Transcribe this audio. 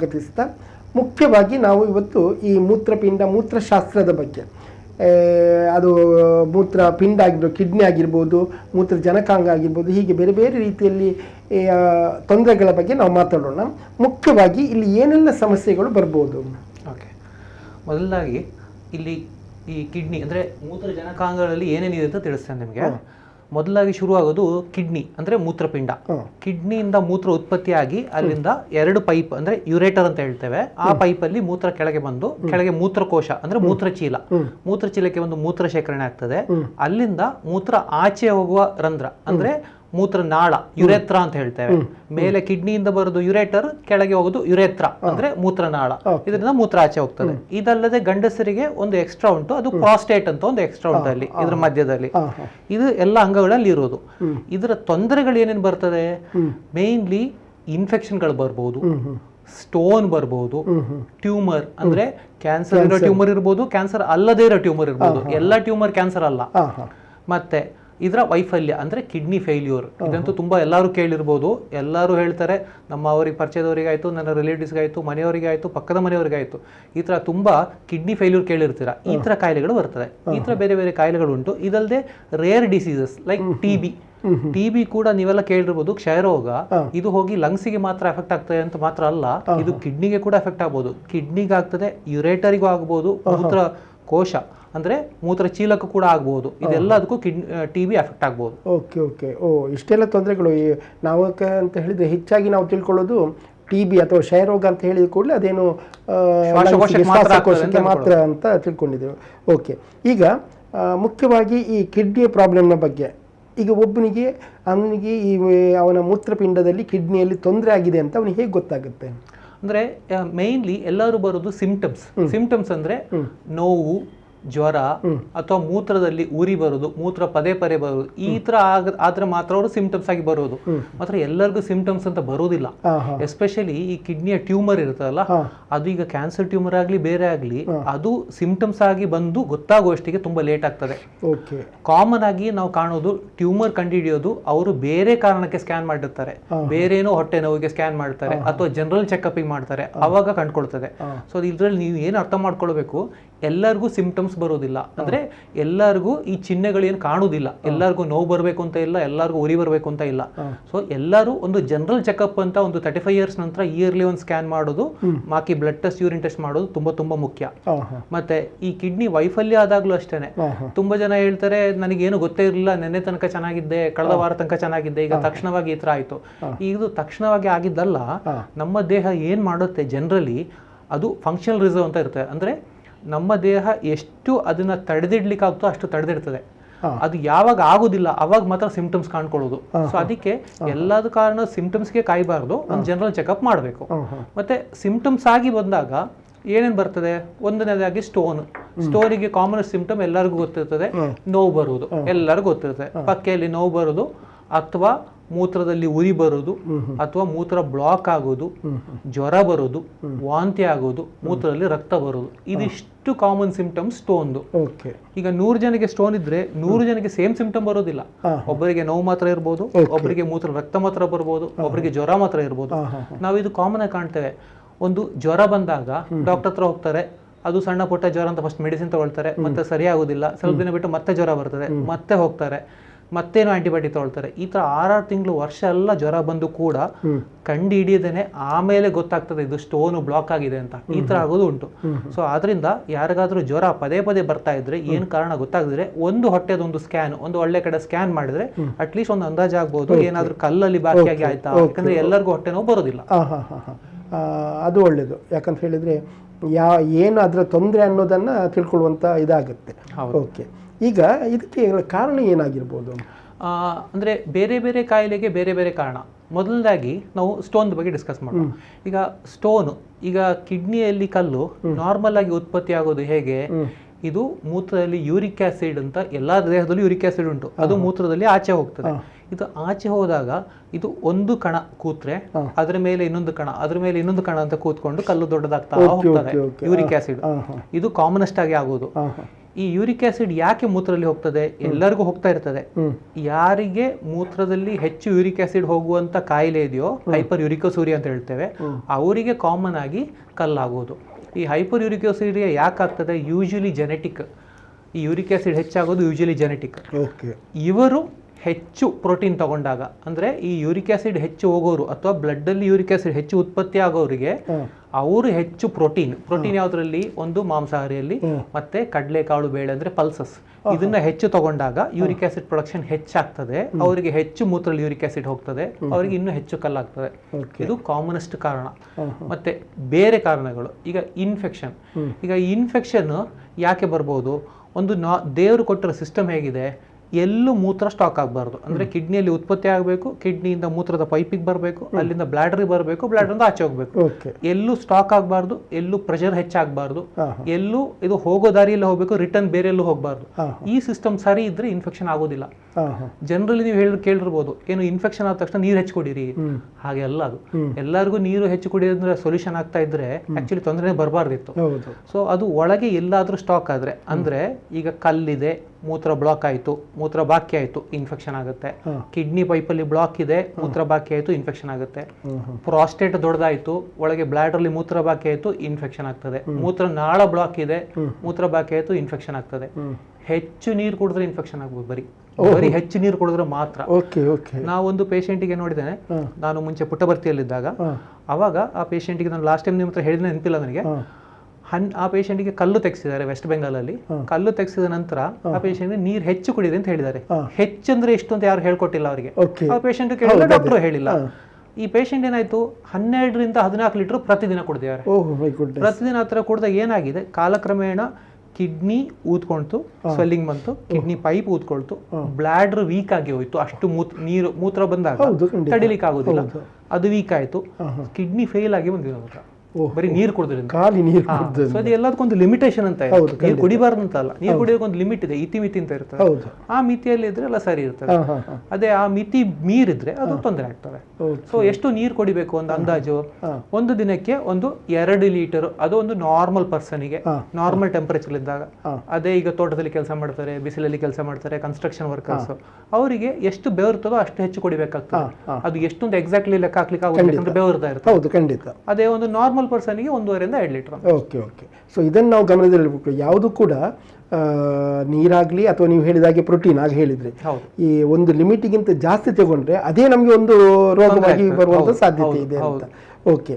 ಸ್ವಾಗತಿಸ್ತಾ ಮುಖ್ಯವಾಗಿ ನಾವು ಇವತ್ತು ಈ ಮೂತ್ರಪಿಂಡ ಮೂತ್ರಶಾಸ್ತ್ರದ ಬಗ್ಗೆ. ಅದು ಮೂತ್ರ ಪಿಂಡ ಆಗಿರ್ಬೋದು ಕಿಡ್ನಿ ಆಗಿರ್ಬೋದು ಮೂತ್ರ ಜನಕಾಂಗ ಆಗಿರ್ಬೋದು ಹೀಗೆ ಬೇರೆ ಬೇರೆ ರೀತಿಯಲ್ಲಿ ತೊಂದರೆಗಳ ಬಗ್ಗೆ ನಾವು ಮಾತಾಡೋಣ. ಮುಖ್ಯವಾಗಿ ಇಲ್ಲಿ ಏನೆಲ್ಲ ಸಮಸ್ಯೆಗಳು ಬರ್ಬೋದು? ಓಕೆ. ಮೊದಲಾಗಿ ಇಲ್ಲಿ ಈ ಕಿಡ್ನಿ ಅಂದರೆ ಮೂತ್ರ ಜನಕಾಂಗಗಳಲ್ಲಿ ಏನೇನಿದೆ ಅಂತ ತಿಳಿಸ್ತೇನೆ ನಿಮಗೆ. ಮೊದಲಾಗಿ ಶುರುವಾಗೋದು ಕಿಡ್ನಿ ಅಂದರೆ ಮೂತ್ರಪಿಂಡ. ಕಿಡ್ನಿಯಿಂದ ಮೂತ್ರ ಉತ್ಪತ್ತಿಯಾಗಿ ಅಲ್ಲಿಂದ ಎರಡು ಪೈಪ್ ಅಂದರೆ ಯುರೇಟರ್ ಅಂತ ಹೇಳ್ತೇವೆ. ಆ ಪೈಪಲ್ಲಿ ಮೂತ್ರ ಕೆಳಗೆ ಬಂದು ಕೆಳಗೆ ಮೂತ್ರಕೋಶ ಅಂದರೆ ಮೂತ್ರಚೀಲ. ಮೂತ್ರಚೀಲಕ್ಕೆ ಒಂದು ಮೂತ್ರ ಶೇಖರಣೆ ಆಗ್ತದೆ. ಅಲ್ಲಿಂದ ಮೂತ್ರ ಆಚೆ ಹೋಗುವ ರಂಧ್ರ ಅಂದ್ರೆ ಮೂತ್ರ ಯುರೆತ್ರ ಅಂತ ಹೇಳ್ತೇವೆ. ಮೇಲೆ ಕಿಡ್ನಿಯಿಂದ ಬರೋದು ಯುರೇಟರ್ ಕೆಳಗೆ ಹೋಗೋದು ಯುರೇತ್ರ ಅಂದ್ರೆ ಮೂತ್ರನಾಳ. ಇದರಿಂದ ಮೂತ್ರ ಆಚೆ ಹೋಗ್ತದೆ. ಇದಲ್ಲದೆ ಗಂಡಸರಿಗೆ ಒಂದು ಎಕ್ಸ್ಟ್ರಾ ಉಂಟು. ಅದು ಪ್ರಾಸ್ಟೇಟ್ ಅಂತ ಒಂದು ಎಕ್ಸ್ಟ್ರಾ ಉಂಟು ಅಲ್ಲಿ ಇದ್ರ ಮಧ್ಯದಲ್ಲಿ. ಇದು ಎಲ್ಲ ಅಂಗಗಳಲ್ಲಿ ಇರೋದು. ಇದರ ತೊಂದರೆಗಳು ಏನೇನು ಬರ್ತದೆ? ಮೇನ್ಲಿ ಇನ್ಫೆಕ್ಷನ್ಗಳು ಬರ್ಬೋದು. ಸ್ಟೋನ್ ಬರ್ಬೋದು. ಟ್ಯೂಮರ್ ಅಂದ್ರೆ ಕ್ಯಾನ್ಸರ್ ಇರೋ ಟ್ಯೂಮರ್ ಇರ್ಬೋದು ಕ್ಯಾನ್ಸರ್ ಅಲ್ಲದೇ ಇರೋ ಟ್ಯೂಮರ್ ಇರ್ಬೋದು. ಎಲ್ಲ ಟ್ಯೂಮರ್ ಕ್ಯಾನ್ಸರ್ ಅಲ್ಲ. ಮತ್ತೆ ಇದರ ವೈಫಲ್ಯ ಅಂದ್ರೆ ಕಿಡ್ನಿ ಫೇಲ್ಯೂರ್. ಇದಂತೂ ತುಂಬಾ ಎಲ್ಲರೂ ಕೇಳಿರ್ಬೋದು. ಎಲ್ಲರೂ ಹೇಳ್ತಾರೆ ನಮ್ಮ ಅವ್ರಿಗೆ ಪರಿಚಯದವರಿಗಾಯಿತು ನನ್ನ ರಿಲೇಟಿವ್ಸ್ಗಾಯಿತು ಮನೆಯವರಿಗಾಯಿತು ಪಕ್ಕದ ಮನೆಯವರಿಗಾಯಿತು. ಈ ಥರ ತುಂಬಾ ಕಿಡ್ನಿ ಫೇಲ್ಯೂರ್ ಕೇಳಿರ್ತೀರ. ಈ ಥರ ಕಾಯಿಲೆಗಳು ಬರ್ತದೆ. ಈ ಥರ ಬೇರೆ ಬೇರೆ ಕಾಯಿಲೆಗಳು ಉಂಟು ಇದಲ್ಲದೆ rare diseases like T B T B ಕೂಡ ನೀವೆಲ್ಲ ಕೇಳಿರ್ಬೋದು. ಕ್ಷಯರೋಗ. ಇದು ಹೋಗಿ ಲಂಗ್ಸಿಗೆ ಮಾತ್ರ ಎಫೆಕ್ಟ್ ಆಗ್ತದೆ ಅಂತ ಮಾತ್ರ ಅಲ್ಲ. ಇದು ಕಿಡ್ನಿಗೆ ಕೂಡ ಎಫೆಕ್ಟ್ ಆಗ್ಬೋದು. ಕಿಡ್ನಿಗೆ ಆಗ್ತದೆ ಯುರೇಟರಿಗೂ ಆಗ್ಬೋದು ಮೂತ್ರ ಕೋಶ. ಅಂದ್ರೆ ಮೂತ್ರ ಚೀಲಕ್ಕೂ ಕೂಡ ಆಗ್ಬೋದು. ಇದೆಲ್ಲದಕ್ಕೂ ಕಿಡ್ ಟಿ ಬಿ ಎಫೆಕ್ಟ್ ಆಗ್ಬೋದು. Okay okay. ಓ ಇಷ್ಟೆಲ್ಲ ತೊಂದರೆಗಳು ನಾವು ಅಂತ ಹೇಳಿದರೆ ಹೆಚ್ಚಾಗಿ ನಾವು ತಿಳ್ಕೊಳ್ಳೋದು ಟಿ ಬಿ ಅಥವಾ ಕ್ಷಯರೋಗ ಅಂತ ಹೇಳಿದ ಕೂಡಲೇ ಅದೇನು ಶ್ವಾಸಕೋಶಕ್ಕೆ ಮಾತ್ರ ಅಂತ ತಿಳ್ಕೊಂಡಿದ್ದೇವೆ. ಓಕೆ. ಈಗ ಮುಖ್ಯವಾಗಿ ಈ ಕಿಡ್ನಿಯ ಪ್ರಾಬ್ಲಮ್ನ ಬಗ್ಗೆ. ಈಗ ಒಬ್ಬನಿಗೆ ಅವನಿಗೆ ಈ ಅವನ ಮೂತ್ರಪಿಂಡದಲ್ಲಿ ಕಿಡ್ನಿಯಲ್ಲಿ ತೊಂದರೆ ಆಗಿದೆ ಅಂತ ಅವನಿಗೆ ಹೇಗೆ ಗೊತ್ತಾಗುತ್ತೆ? ಅಂದರೆ ಮೇನ್ಲಿ ಎಲ್ಲರೂ ಬರೋದು ಸಿಂಪ್ಟಮ್ಸ್ ಸಿಂಪ್ಟಮ್ಸ್ ಅಂದರೆ ನೋವು ಜ್ವರ ಅಥವಾ ಮೂತ್ರದಲ್ಲಿ ಉರಿ ಬರೋದು ಮೂತ್ರ ಪದೇ ಪದೇ ಬರೋದು ಈ ತರ ಆದ್ರೆ ಮಾತ್ರ ಅವರು ಸಿಂಪ್ಟಮ್ಸ್ ಆಗಿ ಬರೋದು. ಮಾತ್ರ ಎಲ್ಲರಿಗೂ ಸಿಂಪ್ಟಮ್ಸ್ ಅಂತ ಬರೋದಿಲ್ಲ. ಎಸ್ಪೆಷಲಿ ಈ ಕಿಡ್ನಿಯ ಟ್ಯೂಮರ್ ಇರುತ್ತಲ್ಲ ಅದು ಈಗ ಕ್ಯಾನ್ಸರ್ ಟ್ಯೂಮರ್ ಆಗಲಿ ಬೇರೆ ಆಗಲಿ ಅದು ಸಿಂಪ್ಟಮ್ಸ್ ಆಗಿ ಬಂದು ಗೊತ್ತಾಗುವಷ್ಟಿಗೆ ತುಂಬಾ ಲೇಟ್ ಆಗ್ತದೆ. ಕಾಮನ್ ಆಗಿ ನಾವು ಕಾಣೋದು ಟ್ಯೂಮರ್ ಕಂಡುಹಿಡಿಯೋದು ಅವರು ಬೇರೆ ಕಾರಣಕ್ಕೆ ಸ್ಕ್ಯಾನ್ ಮಾಡಿರ್ತಾರೆ. ಬೇರೇನೋ ಹೊಟ್ಟೆ ನೋವಿಗೆ ಸ್ಕ್ಯಾನ್ ಮಾಡ್ತಾರೆ ಅಥವಾ ಜನರಲ್ ಚೆಕಪ್ ಮಾಡ್ತಾರೆ ಅವಾಗ ಕಂಡ್ಕೊಳ್ತದೆ. ಸೊ ಇದ್ರಲ್ಲಿ ನೀವು ಏನು ಅರ್ಥ ಮಾಡ್ಕೊಳ್ಬೇಕು ಎಲ್ಲರಿಗೂ ಸಿಂಪ್ಟಮ್ಸ್ ಬರೋದಿಲ್ಲ. ಅಂದ್ರೆ ಎಲ್ಲರಿಗೂ ಈ ಚಿಹ್ನೆಗಳೇನು ಏನು ಕಾಣುವುದಿಲ್ಲ ಎಲ್ಲರಿಗೂ ನೋವು ಬರಬೇಕು ಅಂತ ಇಲ್ಲ ಎಲ್ಲರಿಗೂ ಉರಿ ಬರಬೇಕು ಅಂತ ಇಲ್ಲ. ಸೊ ಎಲ್ಲರೂ ಒಂದು ಜನರಲ್ ಚೆಕಪ್ ಅಂತ ಒಂದು ತರ್ಟಿ ಫೈವ್ ಇಯರ್ಸ್ ನಂತರ ಇಯರ್ಲಿ ಒಂದು ಸ್ಕ್ಯಾನ್ ಮಾಡೋದು ಬಾಕಿ ಬ್ಲಡ್ ಟೆಸ್ಟ್ ಯೂರಿನ್ ಟೆಸ್ಟ್ ಮಾಡೋದು ತುಂಬಾ ತುಂಬಾ ಮುಖ್ಯ. ಮತ್ತೆ ಈ ಕಿಡ್ನಿ ವೈಫಲ್ಯ ಆದಾಗ್ಲೂ ಅಷ್ಟೇನೆ. ತುಂಬಾ ಜನ ಹೇಳ್ತಾರೆ ನನಗೇನು ಗೊತ್ತೇ ಇರಲಿಲ್ಲ ನೆನ್ನೆ ತನಕ ಚೆನ್ನಾಗಿದ್ದೆ ಕಳೆದ ವಾರ ತನಕ ಚೆನ್ನಾಗಿದ್ದೆ ಈಗ ತಕ್ಷಣವಾಗಿ ಈ ತರ ಆಯ್ತು. ಇದು ತಕ್ಷಣವಾಗಿ ಆಗಿದ್ದಲ್ಲ ನಮ್ಮ ದೇಹ ಏನ್ ಮಾಡುತ್ತೆ ಜನರಲಿ ಅದು ಫಂಕ್ಷನಲ್ ರಿಸರ್ವ್ ಅಂತ ಇರುತ್ತೆ. ಅಂದ್ರೆ ನಮ್ಮ ದೇಹ ಎಷ್ಟು ಅದನ್ನ ತಡೆದಿಡ್ಲಿಕ್ಕಾಗುತ್ತೋ ಅಷ್ಟು ತಡೆದಿಡ್ತದೆ. ಅದು ಯಾವಾಗ ಆಗುದಿಲ್ಲ ಅವಾಗ ಮಾತ್ರ ಸಿಂಪ್ಟಮ್ಸ್ ಕಾಣ್ಕೊಳ್ಳೋದು. ಸೊ ಅದಕ್ಕೆ ಎಲ್ಲದ ಕಾರಣ ಸಿಂಪ್ಟಮ್ಸ್ಗೆ ಕಾಯಬಾರ್ದು ಒಂದು ಜನರಲ್ ಚೆಕಪ್ ಮಾಡಬೇಕು. ಮತ್ತೆ ಸಿಂಪ್ಟಮ್ಸ್ ಆಗಿ ಬಂದಾಗ ಏನೇನ್ ಬರ್ತದೆ? ಒಂದನೇದಾಗಿ ಸ್ಟೋನ್ ಸ್ಟೋನಿಗೆ ಕಾಮನ್ ಸಿಂಪ್ಟಮ್ ಎಲ್ಲರಿಗೂ ಗೊತ್ತಿರ್ತದೆ. ನೋವು ಬರುವುದು. ಎಲ್ಲರಿಗೂ ಗೊತ್ತಿರ್ತದೆ. ಪಕ್ಕೆಯಲ್ಲಿ ನೋವು ಬರೋದು ಅಥವಾ ಮೂತ್ರದಲ್ಲಿ ಉರಿ ಬರೋದು ಅಥವಾ ಮೂತ್ರ ಬ್ಲಾಕ್ ಆಗೋದು ಜ್ವರ ಬರೋದು ವಾಂತಿ ಆಗೋದು ಮೂತ್ರದಲ್ಲಿ ರಕ್ತ ಬರೋದು ಇದಿಷ್ಟು ಕಾಮನ್ ಸಿಂಪ್ಟಮ್ಸ್ ಸ್ಟೋನ್ದು ಓಕೆ ಈಗ ನೂರು ಜನಕ್ಕೆ ಸ್ಟೋನ್ ಇದ್ರೆ ನೂರು ಜನಕ್ಕೆ ಸೇಮ್ ಸಿಂಪ್ಟಮ್ ಬರೋದಿಲ್ಲ. ಒಬ್ಬರಿಗೆ ನೋವು ಮಾತ್ರ ಇರ್ಬೋದು ಒಬ್ಬರಿಗೆ ಮೂತ್ರ ರಕ್ತ ಮಾತ್ರ ಬರ್ಬೋದು ಒಬ್ಬರಿಗೆ ಜ್ವರ ಮಾತ್ರ ಇರ್ಬೋದು. ನಾವು ಇದು ಕಾಮನ್ ಆಗಿ ಕಾಣ್ತೇವೆ. ಒಂದು ಜ್ವರ ಬಂದಾಗ ಡಾಕ್ಟರ್ ಹತ್ರ ಹೋಗ್ತಾರೆ ಅದು ಸಣ್ಣ ಪುಟ್ಟ ಜ್ವರ ಅಂತ ಫಸ್ಟ್ ಮೆಡಿಸಿನ್ ತಗೊಳ್ತಾರೆ ಮತ್ತೆ ಸರಿ ಆಗುದಿಲ್ಲ ಸ್ವಲ್ಪ ದಿನ ಬಿಟ್ಟು ಮತ್ತೆ ಜ್ವರ ಬರ್ತದೆ ಮತ್ತೆ ಹೋಗ್ತಾರೆ. ಮತ್ತೇನು ಆಂಟಿಬಯೋಟಿಕ್ ತಗೊಳ್ತಾರೆ. ಈ ತರ ಆರಾರು ತಿಂಗಳು ವರ್ಷ ಎಲ್ಲ ಜ್ವರ ಬಂದು ಕೂಡ ಕಂಡು ಹಿಡಿಯದೇನೆ ಆಮೇಲೆ ಗೊತ್ತಾಗ್ತದೆ ಇದು ಸ್ಟೋನು ಬ್ಲಾಕ್ ಆಗಿದೆ ಅಂತ. ಈ ತರ ಆಗೋದು ಉಂಟು. ಸೊ ಆದ್ರಿಂದ ಯಾರಿಗಾದ್ರೂ ಜ್ವರ ಪದೇ ಪದೇ ಬರ್ತಾ ಇದ್ರೆ ಏನ್ ಕಾರಣ ಗೊತ್ತಾಗದಿದ್ರೆ ಒಂದು ಹೊಟ್ಟೆದೊಂದು ಸ್ಕ್ಯಾನ್ ಒಂದು ಒಳ್ಳೆ ಕಡೆ ಸ್ಕ್ಯಾನ್ ಮಾಡಿದ್ರೆ ಅಟ್ಲೀಸ್ಟ್ ಒಂದು ಅಂದಾಜು ಆಗ್ಬೋದು. ಏನಾದ್ರೂ ಕಲ್ಲಲ್ಲಿ ಬಾಕಿಯಾಗಿ ಆಯ್ತಾ? ಯಾಕಂದ್ರೆ ಎಲ್ಲರಿಗೂ ಹೊಟ್ಟೆ ನೋವು ಬರೋದಿಲ್ಲ. ಅದು ಒಳ್ಳೇದು. ಯಾಕಂತ ಹೇಳಿದ್ರೆ ಯಾ ಏನು ಅದರ ತೊಂದರೆ ಅನ್ನೋದನ್ನು ತಿಳ್ಕೊಳ್ಳುವಂಥ ಇದಾಗುತ್ತೆ. ಓಕೆ ಈಗ ಇದಕ್ಕೆ ಕಾರಣ ಏನಾಗಿರ್ಬೋದು? ಅಂದರೆ ಬೇರೆ ಬೇರೆ ಕಾಯಿಲೆಗೆ ಬೇರೆ ಬೇರೆ ಕಾರಣ. ಮೊದಲನೇದಾಗಿ ನಾವು ಸ್ಟೋನ್ ಬಗ್ಗೆ ಡಿಸ್ಕಸ್ ಮಾಡೋಣ. ಈಗ ಸ್ಟೋನ್ ಈಗ ಕಿಡ್ನಿಯಲ್ಲಿ ಕಲ್ಲು ನಾರ್ಮಲ್ ಆಗಿ ಉತ್ಪತ್ತಿ ಆಗೋದು ಹೇಗೆ? ಇದು ಮೂತ್ರದಲ್ಲಿ ಯೂರಿಕ್ ಆಸಿಡ್ ಅಂತ ಎಲ್ಲಾ ದೇಹದಲ್ಲೂ ಯೂರಿಕ್ ಆಸಿಡ್ ಉಂಟು. ಅದು ಮೂತ್ರದಲ್ಲಿ ಆಚೆ ಹೋಗ್ತದೆ. ಇದು ಆಚೆ ಹೋದಾಗ ಇದು ಒಂದು ಕಣ ಕೂತ್ರೆ ಅದ್ರ ಮೇಲೆ ಇನ್ನೊಂದು ಕಣ ಅದ್ರ ಮೇಲೆ ಇನ್ನೊಂದು ಕಣ ಅಂತ ಕೂತ್ಕೊಂಡು ಕಲ್ಲು ದೊಡ್ಡದಾಗ್ತಾ ಹೋಗ್ತದೆ. Uric acid. ಇದು ಕಾಮನೆಸ್ಟ್ ಆಗಿ ಆಗೋದು. ಈ ಯೂರಿಕ್ ಆಸಿಡ್ ಯಾಕೆ ಮೂತ್ರದಲ್ಲಿ ಹೋಗ್ತದೆ? ಎಲ್ಲರಿಗೂ ಹೋಗ್ತಾ ಇರ್ತದೆ. ಯಾರಿಗೆ ಮೂತ್ರದಲ್ಲಿ ಹೆಚ್ಚು ಯೂರಿಕ್ ಆಸಿಡ್ ಹೋಗುವಂತ ಕಾಯಿಲೆ ಇದೆಯೋ ಹೈಪರ್ ಯೂರಿಕೋಸೂರಿಯ ಅಂತ ಹೇಳ್ತೇವೆ ಅವರಿಗೆ ಕಾಮನ್ ಆಗಿ ಕಲ್ಲಾಗೋದು. ಈ ಹೈಪರ್ ಯೂರಿಕೋಸೂರಿಯ ಯಾಕೆ ಆಗ್ತದೆ ಯೂಶಲಿ ಜೆನೆಟಿಕ್. ಈ ಯೂರಿಕ್ ಆಸಿಡ್ ಹೆಚ್ಚಾಗೋದು ಯೂಶಲಿ ಜೆನೆಟಿಕ್. ಓಕೆ. ಇವರು ಹೆಚ್ಚು ಪ್ರೋಟೀನ್ ತಗೊಂಡಾಗ ಅಂದ್ರೆ ಈ ಯೂರಿಕ್ ಆಸಿಡ್ ಹೆಚ್ಚು ಹೋಗೋರು ಅಥವಾ ಬ್ಲಡ್ ಅಲ್ಲಿ ಯೂರಿಕ್ ಆಸಿಡ್ ಹೆಚ್ಚು ಉತ್ಪತ್ತಿ ಆಗೋರಿಗೆ ಅವರು ಹೆಚ್ಚು ಪ್ರೋಟೀನ್ ಪ್ರೋಟೀನ್ ಯಾವ್ದ್ರಲ್ಲಿ? ಒಂದು ಮಾಂಸಾಹಾರಿಯಲ್ಲಿ ಮತ್ತೆ ಕಡಲೆಕಾಳು ಬೇಳೆ ಅಂದ್ರೆ ಪಲ್ಸಸ್. ಇದನ್ನ ಹೆಚ್ಚು ತಗೊಂಡಾಗ ಯೂರಿಕ್ ಆಸಿಡ್ ಪ್ರೊಡಕ್ಷನ್ ಹೆಚ್ಚಾಗ್ತದೆ. ಅವರಿಗೆ ಹೆಚ್ಚು ಮೂತ್ರದಲ್ಲಿ ಯೂರಿಕ್ ಆಸಿಡ್ ಹೋಗ್ತದೆ. ಅವರಿಗೆ ಇನ್ನೂ ಹೆಚ್ಚು ಕಲ್ಲಾಗ್ತದೆ. ಇದು ಕಾಮನೆಸ್ಟ್ ಕಾರಣ. ಮತ್ತೆ ಬೇರೆ ಕಾರಣಗಳು. ಈಗ ಇನ್ಫೆಕ್ಷನ್ ಈಗ ಇನ್ಫೆಕ್ಷನ್ ಯಾಕೆ ಬರ್ಬೋದು? ಒಂದು ನಾ ದೇವರು ಕೊಟ್ಟಿರೋ ಸಿಸ್ಟಮ್ ಹೇಗಿದೆ? ಎಲ್ಲೂ ಮೂತ್ರ ಸ್ಟಾಕ್ ಆಗಬಾರ್ದು. ಅಂದ್ರೆ ಕಿಡ್ನಿಯಲ್ಲಿ ಉತ್ಪತ್ತಿ ಆಗಬೇಕು ಕಿಡ್ನಿಯಿಂದ ಮೂತ್ರದ ಪೈಪಿಗೆ ಬರಬೇಕು ಅಲ್ಲಿಂದ ಬ್ಲಾಡರಿಗೆ ಬರಬೇಕು ಬ್ಲ್ಯಾಡ್ರಿಂದ ಆಚೆ ಹೋಗಬೇಕು. ಎಲ್ಲೂ ಸ್ಟಾಕ್ ಆಗಬಾರ್ದು ಎಲ್ಲೂ ಪ್ರೆಷರ್ ಹೆಚ್ಚಾಗಬಾರ್ದು. ಎಲ್ಲೂ ಇದು ಹೋಗೋ ದಾರಿಯಲ್ಲಿ ಹೋಗ್ಬೇಕು ರಿಟರ್ನ್ ಬೇರೆ ಎಲ್ಲೂ ಹೋಗಬಾರ್ದು ಈ ಸಿಸ್ಟಮ್ ಸರಿ ಇದ್ರೆ ಇನ್ಫೆಕ್ಷನ್ ಆಗೋದಿಲ್ಲ. ಜನರಲಿ ನೀವು ಹೇಳಿ ಕೇಳಿರ್ಬೋದು ಏನು ಇನ್ಫೆಕ್ಷನ್ ಆದ ತಕ್ಷಣ ನೀರು ಹೆಚ್ಚು ಕುಡೀರಿ ಹಾಗೆ ಅಲ್ಲ ಅದು ಎಲ್ಲರಿಗೂ ನೀರು ಹೆಚ್ಚು ಕುಡಿಯೋದ್ರೆ ಸೊಲ್ಯೂಷನ್ ಆಗ್ತಾ ಇದ್ರೆ ಆಕ್ಚುಲಿ ತೊಂದರೆ ಬರಬಾರ್ದಿತ್ತು. ಸೊ ಅದು ಒಳಗೆ ಎಲ್ಲಾದ್ರೂ ಸ್ಟಾಕ್ ಆದ್ರೆ ಅಂದ್ರೆ ಈಗ ಕಲ್ಲಿದೆ ಮೂತ್ರ ಬ್ಲಾಕ್ ಆಯಿತು ಮೂತ್ರ ಬಾಕಿ ಆಯಿತು ಇನ್ಫೆಕ್ಷನ್ ಆಗುತ್ತೆ. ಕಿಡ್ನಿ ಪೈಪಲ್ಲಿ ಬ್ಲಾಕ್ ಇದೆ ಮೂತ್ರ ಬಾಕಿ ಆಯಿತು ಇನ್ಫೆಕ್ಷನ್ ಆಗುತ್ತೆ. ಪ್ರಾಸ್ಟೇಟ್ ದೊಡ್ಡದಾಯಿತು ಒಳಗೆ ಬ್ಲಾಡರ್ಲಿ ಮೂತ್ರ ಬಾಕಿ ಆಯಿತು ಇನ್ಫೆಕ್ಷನ್ ಆಗ್ತದೆ. ಮೂತ್ರ ನಾಳ ಬ್ಲಾಕ್ ಇದೆ ಮೂತ್ರ ಬಾಕಿ ಆಯಿತು ಇನ್ಫೆಕ್ಷನ್ ಆಗ್ತದೆ. ಹೆಚ್ಚು ನೀರು ಕುಡಿದ್ರೆ ಇನ್ಫೆಕ್ಷನ್ ಆಗ್ಬೋದು ಬರೀ. ಬರೀ ಹೆಚ್ಚು ನೀರು ಕುಡಿದ್ರೆ ಮಾತ್ರ. Okay okay. ನಾವೊಂದು ಪೇಷೆಂಟಿಗೆ ನೋಡಿದ್ದೇನೆ. ನಾನು ಮುಂಚೆ ಪುಟ್ಟಭರ್ತಿಯಲ್ಲಿದ್ದಾಗ ಅವಾಗ ಆ ಪೇಷೆಂಟಿಗೆ ನಾನು ಲಾಸ್ಟ್ ಟೈಮ್ ನಿಮ್ಮ ಹತ್ರ ಹೇಳಿದ ನೆನಪಿಲ್ಲ ನನಗೆ. ಹನ್ ಆ ಪೇಷಂಟಿಗೆ ಕಲ್ಲು ತೆಗೆಸಿದ್ದಾರೆ ವೆಸ್ಟ್ ಬೆಂಗಾಲಲ್ಲಿ ಕಲ್ಲು ತೆಗೆಸಿದ ನಂತರ ಆ ಪೇಷಂಟ್ಗೆ ನೀರು ಹೆಚ್ಚು ಕುಡಿದೆ ಅಂತ ಹೇಳಿದ್ದಾರೆ. ಹೆಚ್ಚಂದ್ರೆ ಎಷ್ಟು ಅಂತ ಯಾರು ಹೇಳ್ಕೊಟ್ಟಿಲ್ಲ ಅವರಿಗೆ. ಆ ಪೇಷಂಟ್ ಕೇಳಿದ್ರೆ ಡಾಕ್ಟರ್ ಹೇಳಿಲ್ಲ. ಈ ಪೇಷಂಟ್ ಏನಾಯ್ತು? ಹನ್ನೆರಡರಿಂದ ಹದಿನಾಲ್ಕು ಲೀಟರ್ ಪ್ರತಿದಿನ ಕುಡಿದಿದ್ದಾರೆ. ಪ್ರತಿದಿನ ಹತ್ರ ಕುಡಿದಾಗ ಏನಾಗಿದೆ? ಕಾಲಕ್ರಮೇಣ ಕಿಡ್ನಿ ಊದ್ಕೊಳ್ತು ಸ್ವೆಲ್ಲಿಂಗ್ ಬಂತು ಕಿಡ್ನಿ ಪೈಪ್ ಊದ್ಕೊಳ್ತು ಬ್ಲಾಡರ್ ವೀಕ್ ಆಗಿ ಹೋಯ್ತು. ಅಷ್ಟು ನೀರು ಮೂತ್ರ ಬಂದಾಗ ತಡಿಲಿಕ್ಕೆ ಆಗೋದಿಲ್ಲ ಅದು ವೀಕ್ ಆಯ್ತು. ಕಿಡ್ನಿ ಫೇಲ್ ಆಗಿ ಬಂದಿದೆ. ಬರೀ ನೀರು ಕುಡಿದ್ರಿಂದ. ಖಾಲಿ ನೀರು ಅದು ಎಲ್ಲದಕ್ಕೊಂದು ಲಿಮಿಟೇಷನ್ ಅಂತ ಇದೆ. ನೀರು ಕುಡಿಬಾರ್ದು ಅಂತ ಅಲ್ಲ. ನೀರು ಕುಡಿಯೋಕೆ ಒಂದು ಲಿಮಿಟ್ ಇದೆ ಇತಿ ಮಿತಿ ಅಂತ ಇರ್ತದೆ. ಆ ಮಿತಿಯಲ್ಲಿ ಇದ್ರೆ ಎಲ್ಲ ಸರಿ ಇರ್ತದೆ. ಅದೇ ಆ ಮಿತಿ ಮೀರಿದ್ರೆ ಅದು ತೊಂದರೆ ಆಗ್ತದೆ. ಸೊ ಎಷ್ಟು ನೀರು ಕುಡಿಬೇಕು ಒಂದು ಅಂದಾಜು? ಒಂದು ದಿನಕ್ಕೆ ಒಂದು ಎರಡು ಲೀಟರ್ ಅದು ಒಂದು ನಾರ್ಮಲ್ ಪರ್ಸನ್ಗೆ ನಾರ್ಮಲ್ ಟೆಂಪರೇಚರ್ ಇದ್ದಾಗ. ಅದೇ ಈಗ ತೋಟದಲ್ಲಿ ಕೆಲಸ ಮಾಡ್ತಾರೆ ಬಿಸಿಲಲ್ಲಿ ಕೆಲಸ ಮಾಡ್ತಾರೆ ಕನ್ಸ್ಟ್ರಕ್ಷನ್ ವರ್ಕರ್ಸ್ ಅವರಿಗೆ ಎಷ್ಟು ಬೆವರ್ತದೋ ಅಷ್ಟು ಹೆಚ್ಚು ಕುಡಿಬೇಕಾಗ್ತದೆ. ಅದು ಎಷ್ಟೊಂದು ಎಕ್ಸಾಕ್ಟ್ಲಿ ಲೆಕ್ಕ ಹಾಕ್ಲಿಕ್ಕೆ ಆಗುತ್ತೆ ಬೆವರ್ತಾ ಇರ್ತದೆ. ಅದೇ ಒಂದು ನಾರ್ಮಲ್ ಪರ್ಸನ್ಗೆ ಒಂದೂವರೆಯಿಂದ ಎರಡು ಲೀಟರ್ ಓಕೆ ಓಕೆ ಸೊ ಇದನ್ನು ನಾವು ಗಮನದಲ್ಲಿರಬೇಕು ಯಾವುದು ಕೂಡ ನೀರಾಗಲಿ ಅಥವಾ ನೀವು ಹೇಳಿದಾಗೆ ಪ್ರೋಟೀನ್ ಆಗಿ ಹೇಳಿದ್ರಿ. ಈ ಒಂದು ಲಿಮಿಟಿಗಿಂತ ಜಾಸ್ತಿ ತಗೊಂಡ್ರೆ ಅದೇ ನಮಗೆ ಒಂದು ರೋಗವಾಗಿ ಬರುವಂಥ ಬರುವಂತ ಸಾಧ್ಯತೆ ಇದೆ ಅಂತ. ಓಕೆ